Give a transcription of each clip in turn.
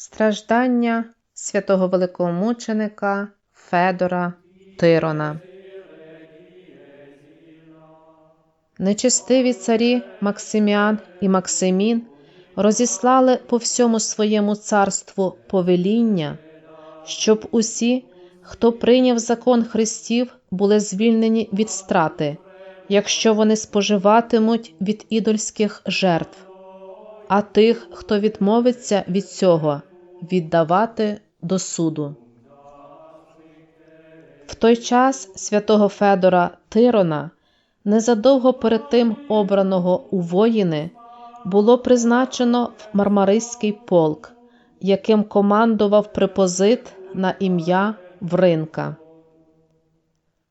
Страждання святого великомученика Федора Тирона. Нечестиві царі Максиміан і Максимін розіслали по всьому своєму царству повеління, щоб усі, хто прийняв закон Христів, були звільнені від страти, якщо вони споживатимуть від ідольських жертв, а тих, хто відмовиться від цього, віддавати до суду. В той час святого Федора Тирона, незадовго перед тим обраного у воїни, було призначено в Мармариський полк, яким командував препозит на ім'я Вринка.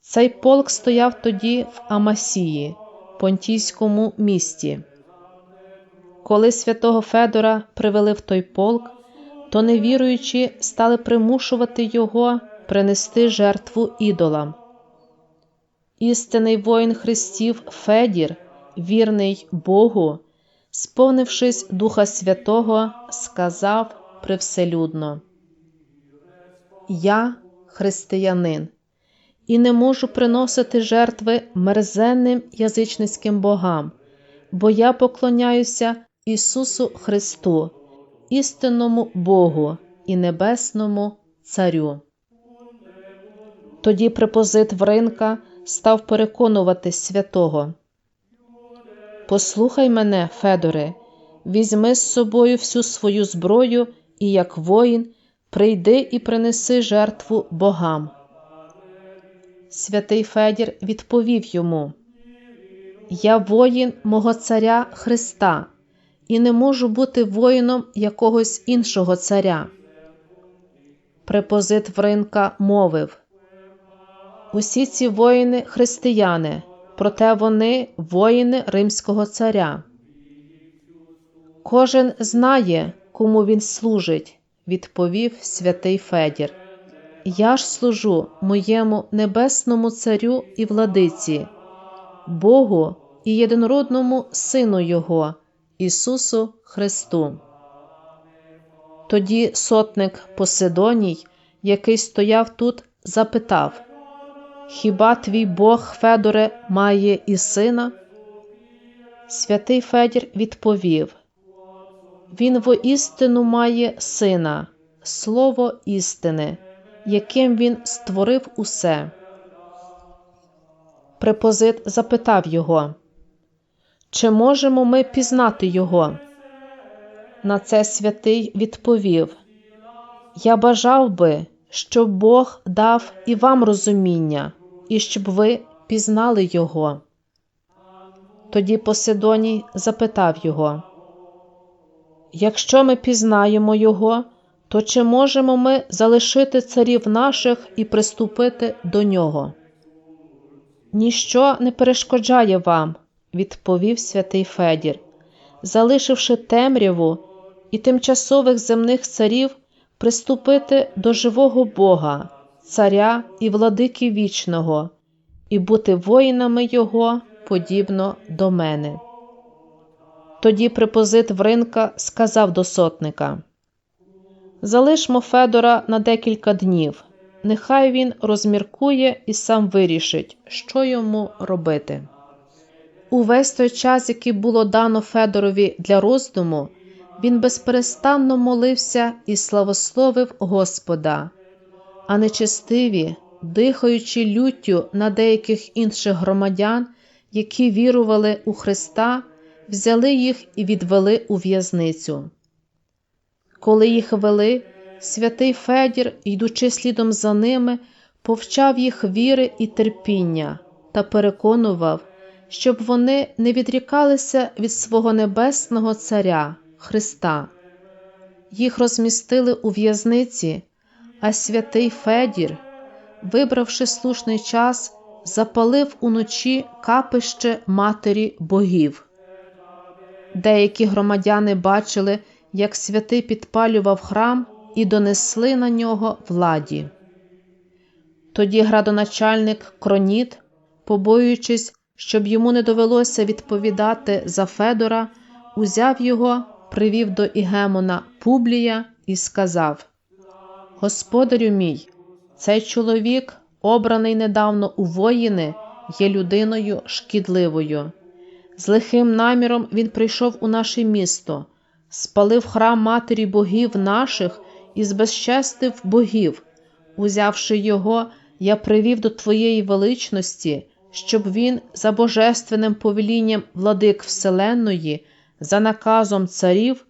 Цей полк стояв тоді в Амасії, Понтійському місті. Коли святого Федора привели в той полк, то невіруючі стали примушувати його принести жертву ідолам. Істинний воїн Христів Федір, вірний Богу, сповнившись Духа Святого, сказав привселюдно: Я християнин і не можу приносити жертви мерзенним язичницьким богам, бо я поклоняюся Ісусу Христу, істинному Богу і Небесному Царю. Тоді препозит Вринка став переконувати святого. Послухай мене, Федоре, візьми з собою всю свою зброю і, як воїн, прийди і принеси жертву богам. Святий Федір відповів йому: Я воїн мого царя Христа і не можу бути воїном якогось іншого царя. Препозит Вринка мовив: Усі ці воїни християни, проте вони воїни Римського царя. Кожен знає, кому він служить, відповів святий Федір. Я ж служу моєму небесному царю і владиці, Богу і єдинородному Сину Його, Ісусу Христу. Тоді сотник Поседоній, який стояв тут, запитав Хіба твій Бог, Федоре, має і сина? Святий Федір відповів Він воістину має сина, слово істини, яким він створив усе. Препозит запитав його, чи можемо ми пізнати його? На це святий відповів Я бажав би, щоб Бог дав і вам розуміння, і щоб ви пізнали його. Тоді Поседоній запитав його Якщо ми пізнаємо його, то чи можемо ми залишити царів наших і приступити до нього? Ніщо не перешкоджає вам, відповів святий Федір, залишивши темряву і тимчасових земних царів приступити до живого Бога, Царя і владики вічного, і бути воїнами Його подібно до мене. Тоді препозит Вринка сказав до сотника Залишмо Федора на декілька днів, нехай він розміркує і сам вирішить, що йому робити. Увесь той час, який було дано Федорові для роздуму, він безперестанно молився і славословив Господа, а нечестиві, дихаючи люттю на деяких інших громадян, які вірували у Христа, взяли їх і відвели у в'язницю. Коли їх вели, святий Федір, йдучи слідом за ними, повчав їх віри і терпіння та переконував, щоб вони не відрікалися від свого небесного Царя Христа. Їх розмістили у в'язниці, а святий Федір, вибравши слушний час, запалив уночі капище Матері богів. Деякі громадяни бачили, як святий підпалював храм і донесли на нього владі. Тоді градоначальник Кроніт, побоюючись, щоб йому не довелося відповідати за Федора, узяв його, привів до Ігемона Публія і сказав: Господарю мій, цей чоловік, обраний недавно у воїни, є людиною шкідливою. З лихим наміром він прийшов у наше місто, спалив храм матері богів наших і збезчестив богів. Узявши його, я привів до твоєї величності, щоб він за божественним повелінням владик Вселенної, за наказом царів,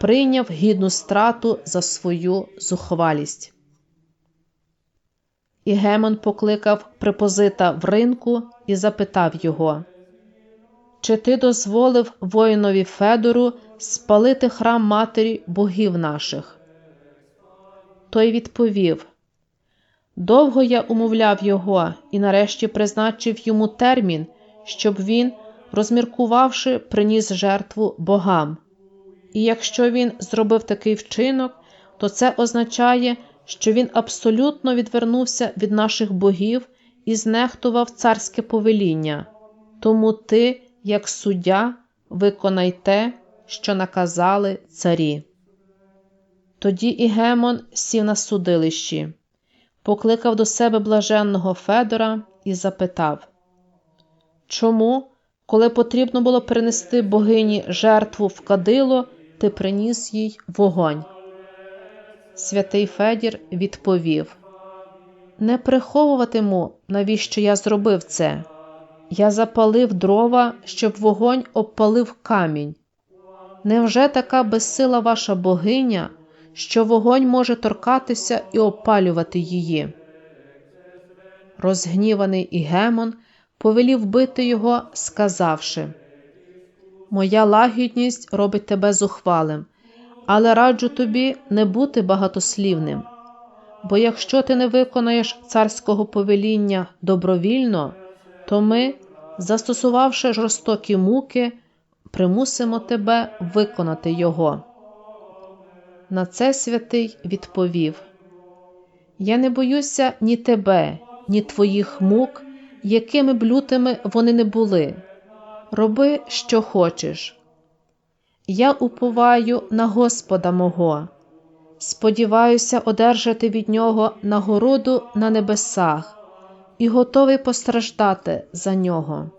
прийняв гідну страту за свою зухвалість. І Гемон покликав препозита в ринку і запитав його, Чи ти дозволив воїнові Федору спалити храм матері богів наших? Той відповів Довго я умовляв його і нарешті призначив йому термін, щоб він, розміркувавши, приніс жертву богам. І якщо він зробив такий вчинок, то це означає, що він абсолютно відвернувся від наших богів і знехтував царське повеління. Тому ти, як суддя, виконай те, що наказали царі. Тоді Ігемон сів на судилищі, покликав до себе блаженного Федора і запитав Чому, коли потрібно було принести богині жертву в кадило, ти приніс їй вогонь? Святий Федір відповів Не приховуватиму, навіщо я зробив це. Я запалив дрова, щоб вогонь обпалив камінь. Невже така безсила ваша богиня, що вогонь може торкатися і опалювати її? Розгніваний Ігемон повелів бити його, сказавши Моя лагідність робить тебе зухвалим але раджу тобі не бути багатослівним. Бо якщо ти не виконаєш царського повеління добровільно, то ми, застосувавши жорстокі муки, примусимо тебе виконати його. На це святий відповів: Я не боюся ні тебе, ні твоїх мук, якими б лютими вони не були. Роби, що хочеш. Я уповаю на Господа мого, сподіваюся одержати від Нього нагороду на небесах і готовий постраждати за нього.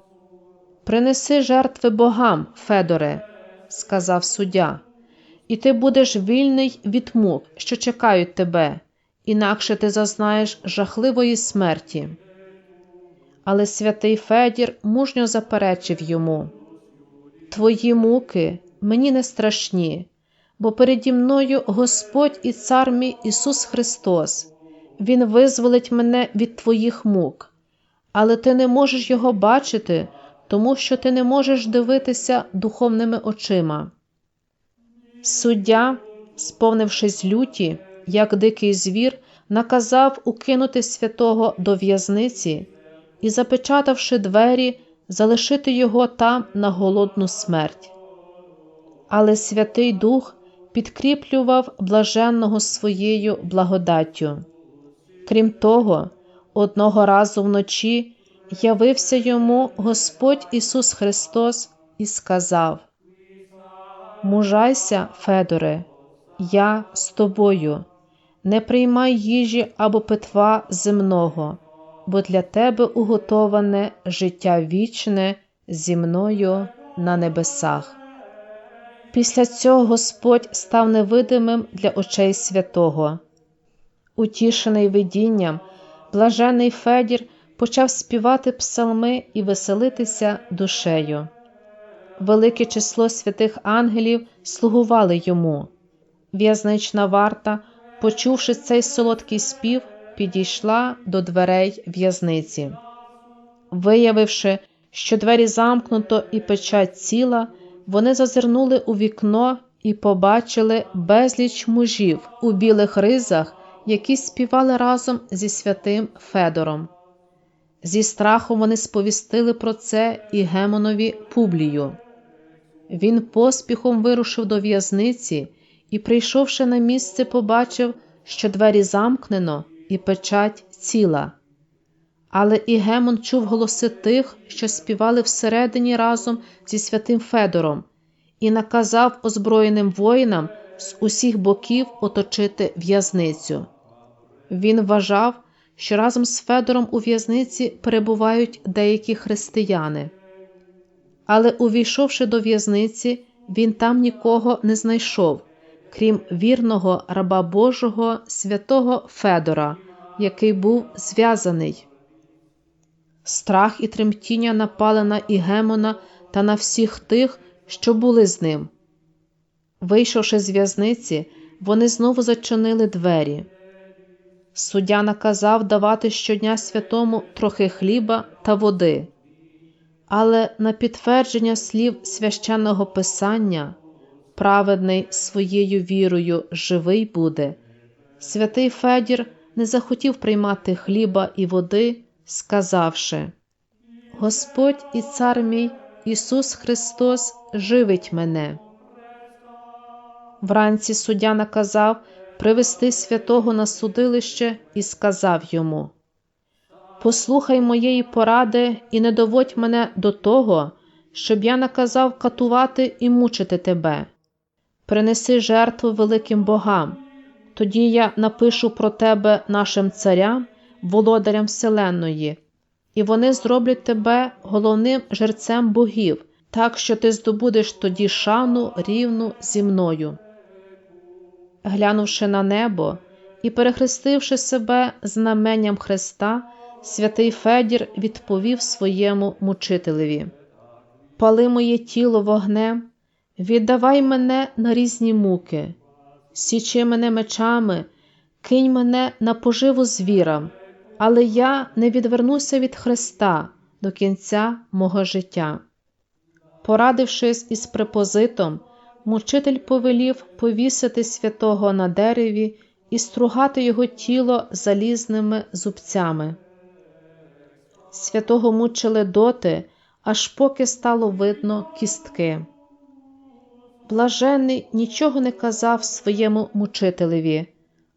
Принеси жертви богам, Федоре, сказав суддя, і ти будеш вільний від мук, що чекають тебе, інакше ти зазнаєш жахливої смерті. Але святий Федір мужньо заперечив йому Твої муки мені не страшні, бо переді мною Господь і Цар мій Ісус Христос, Він визволить мене від Твоїх мук, але ти не можеш Його бачити, тому що ти не можеш дивитися духовними очима. Суддя, сповнившись люті, як дикий звір, наказав укинути святого до в'язниці і, запечатавши двері, залишити його там на голодну смерть але Святий Дух підкріплював блаженного своєю благодаттю. Крім того, одного разу вночі явився йому Господь Ісус Христос і сказав: Мужайся, Федоре, я з тобою, не приймай їжі або питва земного, бо для тебе уготоване життя вічне зі мною на небесах. Після цього Господь став невидимим для очей святого. Утішений видінням, блажений Федір почав співати псалми і веселитися душею. Велике число святих ангелів слугували йому. В'язнична варта, почувши цей солодкий спів, підійшла до дверей в'язниці. Виявивши, що двері замкнуто і печать ціла, вони зазирнули у вікно і побачили безліч мужів у білих ризах, які співали разом зі святим Федором. Зі страхом вони сповістили про це і Гемонові Публію. Він поспіхом вирушив до в'язниці і, прийшовши на місце, побачив, що двері замкнено і печать ціла. Але і Гемон чув голоси тих, що співали всередині разом зі святим Федором, і наказав озброєним воїнам з усіх боків оточити в'язницю. Він вважав, що разом з Федором у в'язниці перебувають деякі християни. Але, увійшовши до в'язниці, він там нікого не знайшов, крім вірного раба Божого святого Федора, який був зв'язаний. Страх і тремтіння напали на Ігемона та на всіх тих, що були з ним. Вийшовши з в'язниці, вони знову зачинили двері. Суддя наказав давати щодня святому трохи хліба та води. Але на підтвердження слів священного писання, праведний своєю вірою живий буде, святий Федір не захотів приймати хліба і води, сказавши: Господь і цар мій Ісус Христос живить мене. Вранці суддя наказав привести святого на судилище і сказав йому: Послухай моєї поради і не доводь мене до того, щоб я наказав катувати і мучити тебе. Принеси жертву великим богам, тоді я напишу про тебе нашим царям, володарям Вселенної, і вони зроблять тебе головним жерцем богів, так що ти здобудеш тоді шану рівну зі мною глянувши на небо і перехрестивши себе знаменням Христа, святий Федір відповів своєму мучителеві: Пали моє тіло вогнем, віддавай мене на різні муки, січи мене мечами, кинь мене на поживу звірам, але я не відвернуся від Христа до кінця мого життя. Порадившись із препозитом, мучитель повелів повісити святого на дереві і стругати його тіло залізними зубцями. Святого мучили доти, аж поки стало видно кістки. Блаженний нічого не казав своєму мучителеві,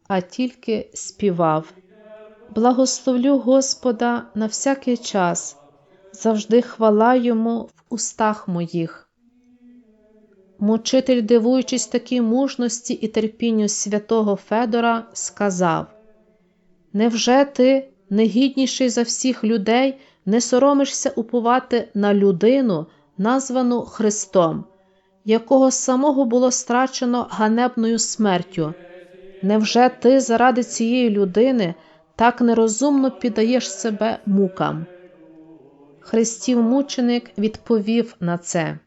а тільки співав. Благословлю Господа на всякий час, завжди хвала йому в устах моїх. Мучитель, дивуючись такій мужності і терпінню святого Федора, сказав: Невже ти, негідніший за всіх людей, не соромишся уповати на людину, названу Христом, якого самого було страчено ганебною смертю? Невже ти заради цієї людини так нерозумно піддаєш себе мукам? Христів мученик відповів на це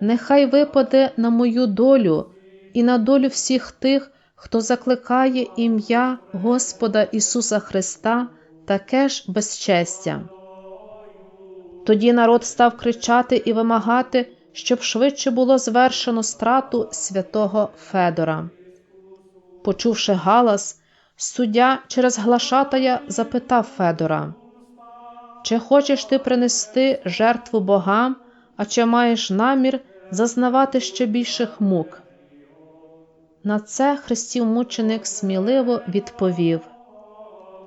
нехай випаде на мою долю і на долю всіх тих, хто закликає ім'я Господа Ісуса Христа таке ж безчестя. Тоді народ став кричати і вимагати, щоб швидше було звершено страту святого Федора. Почувши галас, суддя через глашатая запитав Федора, чи хочеш ти принести жертву богам, а чи маєш намір зазнавати ще більших мук. На це хрестів мученик сміливо відповів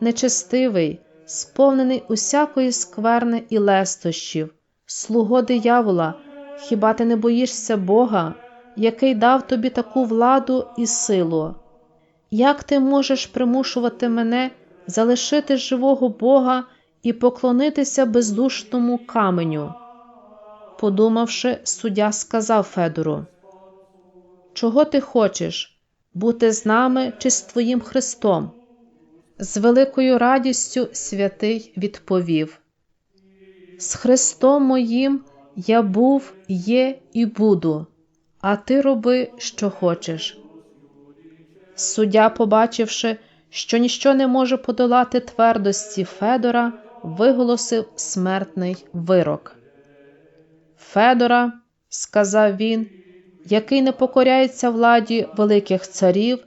Нечестивий, сповнений усякої скверни і лестощів, слуго диявола, хіба ти не боїшся Бога, який дав тобі таку владу і силу? Як ти можеш примушувати мене залишити живого Бога і поклонитися бездушному каменю? Подумавши, суддя сказав Федору, Чого ти хочеш бути з нами чи з твоїм Христом? З великою радістю святий відповів: З Христом моїм я був, є і буду, а ти роби, що хочеш. Суддя, побачивши, що ніщо не може подолати твердості Федора, виголосив смертний вирок. Федора, сказав він, який не покоряється владі великих царів,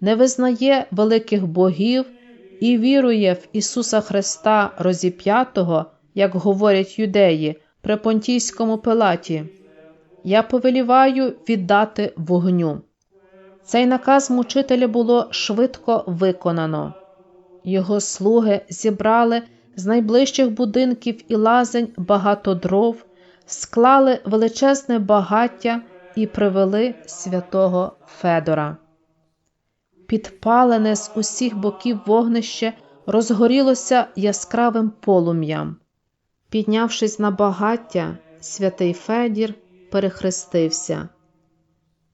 не визнає великих богів і вірує в Ісуса Христа розіп'ятого, як говорять юдеї, при понтійському пилаті. Я повеліваю віддати вогню. Цей наказ мучителя було швидко виконано. Його слуги зібрали з найближчих будинків і лазень багато дров склали величезне багаття і привели святого Федора. Підпалене з усіх боків вогнище розгорілося яскравим полум'ям. Піднявшись на багаття, святий Федір перехрестився.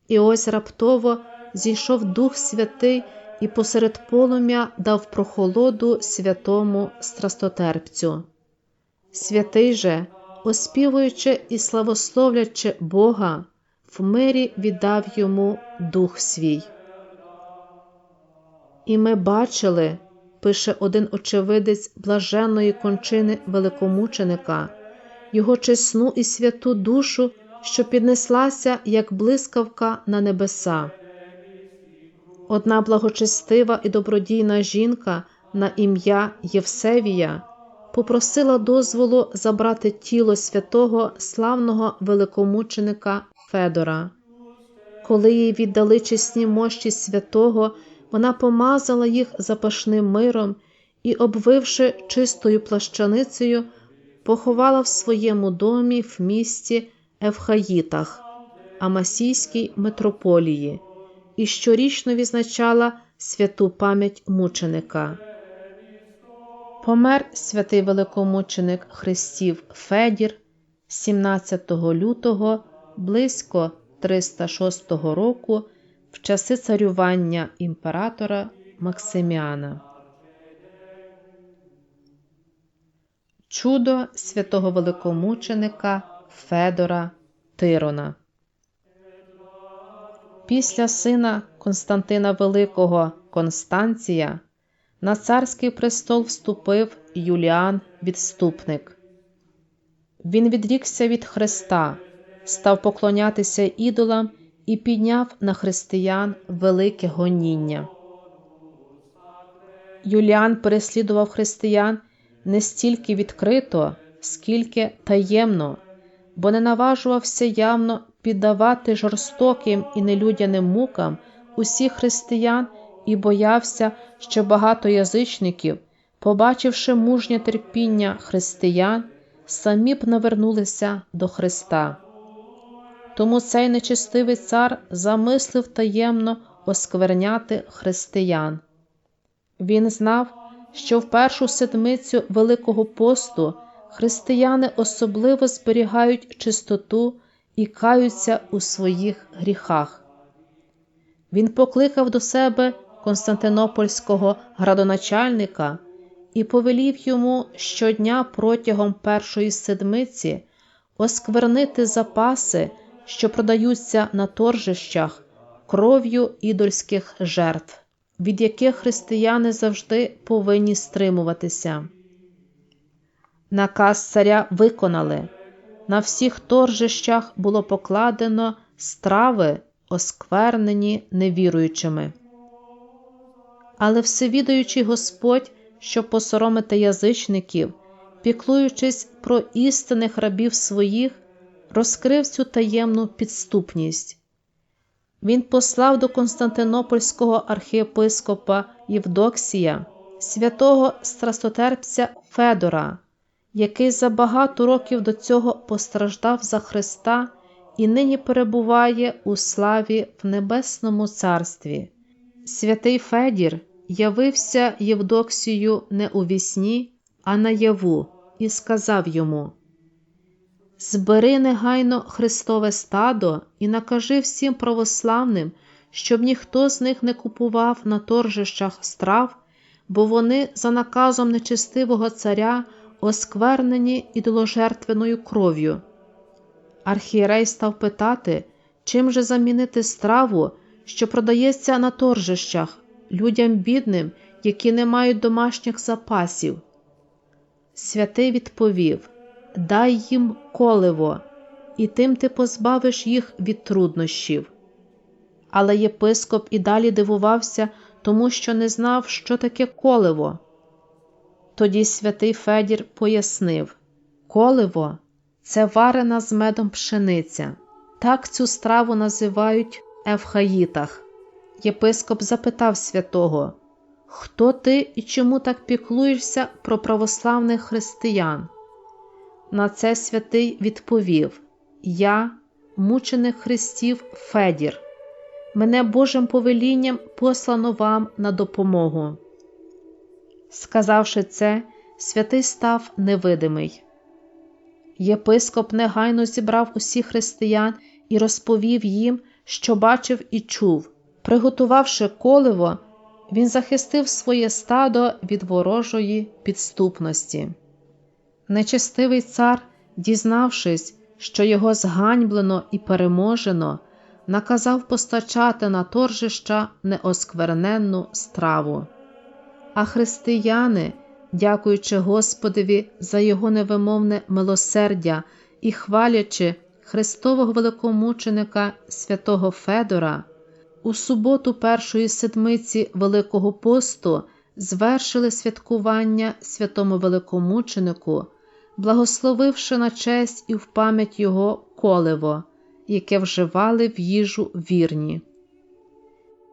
І ось раптово зійшов Дух Святий і посеред полум'я дав прохолоду святому страстотерпцю. Святий же, оспівуючи і славословлячи Бога, в мирі віддав йому дух свій. І ми бачили, пише один очевидець блаженної кончини великомученика, його чесну і святу душу, що піднеслася, як блискавка на небеса. Одна благочестива і добродійна жінка на ім'я Євсевія попросила дозволу забрати тіло святого славного великомученика Федора. Коли їй віддали чесні мощі святого, вона помазала їх запашним миром і, обвивши чистою плащаницею, поховала в своєму домі в місті Евхаїтах, Амасійській митрополії, і щорічно відзначала святу пам'ять мученика. Помер святий великомученик Христів Федір 17 лютого близько 306 року в часи царювання імператора Максиміана. Чудо святого великомученика Федора Тирона. Після сина Константина Великого Констанція на царський престол вступив Юліан Відступник. Він відрікся від Христа, став поклонятися ідолам і підняв на християн велике гоніння. Юліан переслідував християн не стільки відкрито, скільки таємно, бо не наважувався явно піддавати жорстоким і нелюдяним мукам усіх християн і боявся, що багато язичників, побачивши мужнє терпіння християн, самі б навернулися до Христа. Тому цей нечистивий цар замислив таємно оскверняти християн. Він знав, що в першу седмицю Великого посту християни особливо зберігають чистоту і каються у своїх гріхах. Він покликав до себе Константинопольського градоначальника і повелів йому щодня протягом першої седмиці осквернити запаси, що продаються на торжищах кров'ю ідольських жертв, від яких християни завжди повинні стримуватися. Наказ царя виконали. На всіх торжищах було покладено страви, осквернені невіруючими. Але всевідаючий Господь, щоб посоромити язичників, піклуючись про істинних рабів своїх, розкрив цю таємну підступність. Він послав до Константинопольського архієпископа Євдоксія, святого страстотерпця Федора, який за багато років до цього постраждав за Христа і нині перебуває у славі в Небесному Царстві. Святий Федір явився Євдоксію не у вісні, а наяву, і сказав йому: Збери негайно Христове стадо і накажи всім православним, щоб ніхто з них не купував на торжищах страв, бо вони за наказом нечестивого царя осквернені ідоложертвеною кров'ю. Архієрей став питати, чим же замінити страву, що продається на торжищах, людям бідним, які не мають домашніх запасів. Святий відповів Дай їм коливо, і тим ти позбавиш їх від труднощів. Але єпископ і далі дивувався, тому що не знав, що таке коливо. Тоді святий Федір пояснив коливо це варена з медом пшениця. Так цю страву називають Евхаїтах. Єпископ запитав святого, Хто ти і чому так піклуєшся про православних християн? На це святий відповів: Я мученик Христів Федір. Мене Божим повелінням послано вам на допомогу. Сказавши це, святий став невидимий. Єпископ негайно зібрав усіх християн і розповів їм, що бачив і чув. Приготувавши коливо, він захистив своє стадо від ворожої підступності. Нечестивий цар, дізнавшись, що його зганьблено і переможено, наказав постачати на торжища неоскверненну страву. А християни, дякуючи Господові за його невимовне милосердя і хвалячи Христового великомученика святого Федора, у суботу першої седмиці Великого посту звершили святкування святому великомученику, благословивши на честь і в пам'ять його коливо, яке вживали в їжу вірні.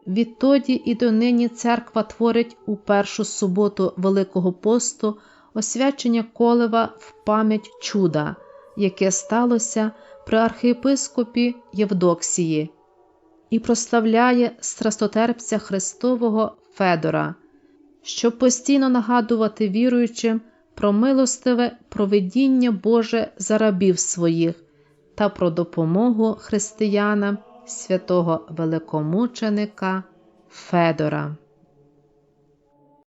Відтоді і донині церква творить у першу суботу Великого посту освячення колева в пам'ять чуда, яке сталося при архієпископі Євдоксії, і прославляє страстотерпця Христового Федора, щоб постійно нагадувати віруючим про милостиве провидіння Боже за рабів своїх та про допомогу християнам святого великомученика Федора.